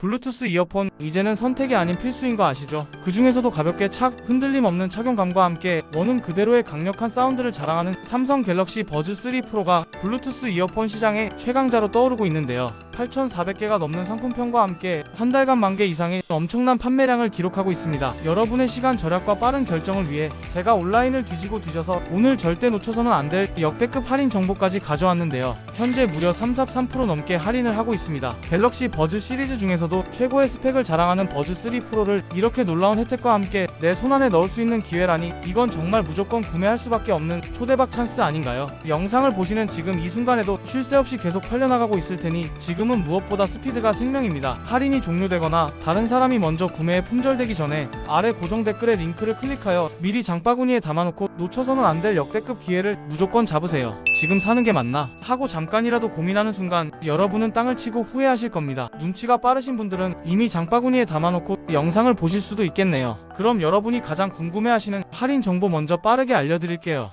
블루투스 이어폰 이제는 선택이 아닌 필수인 거 아시죠? 그 중에서도 가볍게 착 흔들림 없는 착용감과 함께 원음 그대로의 강력한 사운드를 자랑하는 삼성 갤럭시 버즈 3 프로가 블루투스 이어폰 시장의 최강자로 떠오르고 있는데요. 8,400개가 넘는 상품평과 함께 한 달간 만 개 이상의 엄청난 판매량을 기록하고 있습니다. 여러분의 시간 절약과 빠른 결정을 위해 제가 온라인을 뒤지고 뒤져서 오늘 절대 놓쳐서는 안 될 역대급 할인 정보까지 가져왔는데요. 현재 무려 33% 넘게 할인을 하고 있습니다. 갤럭시 버즈 시리즈 중에서도 최고의 스펙을 자랑하는 버즈 3 프로를 이렇게 놀라운 혜택과 함께 내 손안에 넣을 수 있는 기회라니 이건 정말 무조건 구매할 수밖에 없는 초대박 찬스 아닌가요? 영상을 보시는 지금 이 순간에도 쉴 새 없이 계속 팔려나가고 있을 테니 지금은 무엇보다 스피드가 생명입니다. 할인이 종료되거나 다른 사람이 먼저 구매에 품절되기 전에 아래 고정 댓글에 링크를 클릭하여 미리 장바구니에 담아놓고 놓쳐서는 안 될 역대급 기회를 무조건 잡으세요. 지금 사는 게 맞나? 하고 잠깐이라도 고민하는 순간 여러분은 땅을 치고 후회하실 겁니다. 눈치가 빠르신 분들은 이미 장바구니에 담아놓고 영상을 보실 수도 있겠네요. 그럼 여러분이 가장 궁금해하시는 할인 정보 먼저 빠르게 알려드릴게요.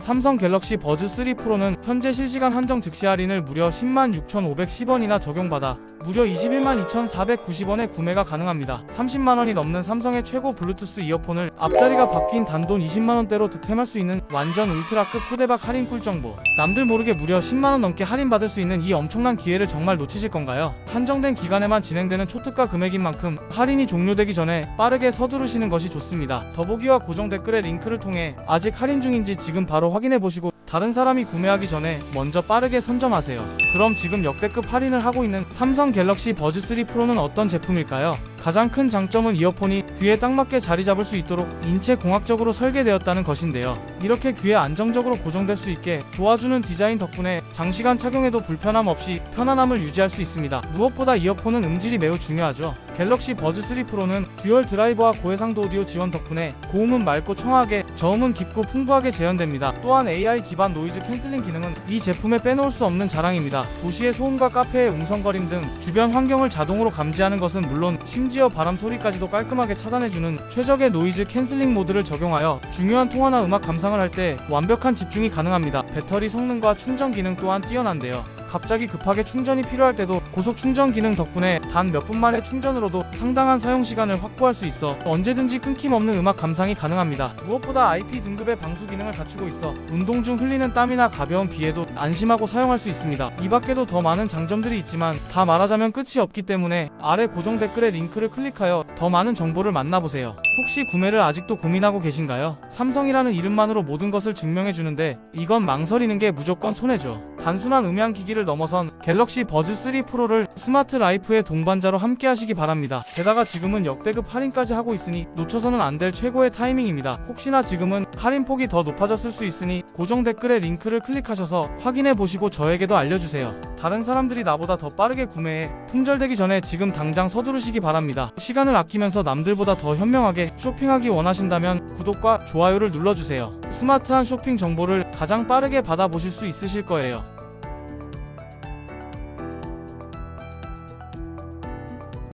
삼성 갤럭시 버즈 3 프로는 현재 실시간 한정 즉시 할인을 무려 10만 6,510원이나 적용받아 무려 21만 2,490원에 구매가 가능합니다. 30만 원이 넘는 삼성의 최고 블루투스 이어폰을 앞자리가 바뀐 단돈 20만 원대로 득템할 수 있는 완전 울트라급 초대박 할인 꿀 정보. 남들 모르게 무려 10만 원 넘게 할인 받을 수 있는 이 엄청난 기회를 정말 놓치실 건가요? 한정된 기간에만 진행되는 초특가 금액인 만큼 할인이 종료되기 전에 빠르게 서두르시는 것이 좋습니다. 더보기와 고정 댓글의 링크를 통해 아직 할인 중인지 지금 바로 확인해 보시고 다른 사람이 구매하기 전에 먼저 빠르게 선점하세요. 그럼 지금 역대급 할인을 하고 있는 삼성 갤럭시 버즈 3 프로는 어떤 제품일까요? 가장 큰 장점은 이어폰이 귀에 딱 맞게 자리 잡을 수 있도록 인체 공학적으로 설계되었다는 것인데요. 이렇게 귀에 안정적으로 고정될 수 있게 도와주는 디자인 덕분에 장시간 착용해도 불편함 없이 편안함을 유지할 수 있습니다. 무엇보다 이어폰은 음질이 매우 중요하죠. 갤럭시 버즈 3 프로는 듀얼 드라이버와 고해상도 오디오 지원 덕분에 고음은 맑고 청하게, 저음은 깊고 풍부하게 재현됩니다. 또한 AI 기반 노이즈 캔슬링 기능은 이 제품에 빼놓을 수 없는 자랑입니다. 도시의 소음과 카페의 웅성거림 등 주변 환경을 자동으로 감지하는 것은 물론 심지어 바람 소리까지도 깔끔하게 차단해주는 최적의 노이즈 캔슬링 모드를 적용하여 중요한 통화나 음악 감상을 할 때 완벽한 집중이 가능합니다. 배터리 성능과 충전 기능 또한 뛰어난데요. 갑자기 급하게 충전이 필요할 때도 고속 충전 기능 덕분에 단 몇 분 만의 충전으로도 상당한 사용 시간을 확보할 수 있어 언제든지 끊김없는 음악 감상이 가능합니다. 무엇보다 IP 등급의 방수 기능을 갖추고 있어 운동 중 흘리는 땀이나 가벼운 비에도 안심하고 사용할 수 있습니다. 이 밖에도 더 많은 장점들이 있지만 다 말하자면 끝이 없기 때문에 아래 고정 댓글에 링크를 클릭하여 더 많은 정보를 만나보세요. 혹시 구매를 아직도 고민하고 계신가요? 삼성이라는 이름만으로 모든 것을 증명해 주는데 이건 망설이는 게 무조건 손해죠. 단순한 음향 기기를 넘어선 갤럭시 버즈 3 프로를 스마트 라이프의 동반자로 함께 하시기 바랍니다. 게다가 지금은 역대급 할인까지 하고 있으니 놓쳐서는 안 될 최고의 타이밍입니다. 혹시나 지금은 할인 폭이 더 높아졌을 수 있으니 고정 댓글에 링크를 클릭하셔서 확인해 보시고 저에게도 알려주세요. 다른 사람들이 나보다 더 빠르게 구매해 품절되기 전에 지금 당장 서두르시기 바랍니다. 시간을 아끼면서 남들보다 더 현명하게 쇼핑하기 원하신다면 구독과 좋아요를 눌러주세요. 스마트한 쇼핑 정보를 가장 빠르게 받아보실 수 있으실 거예요.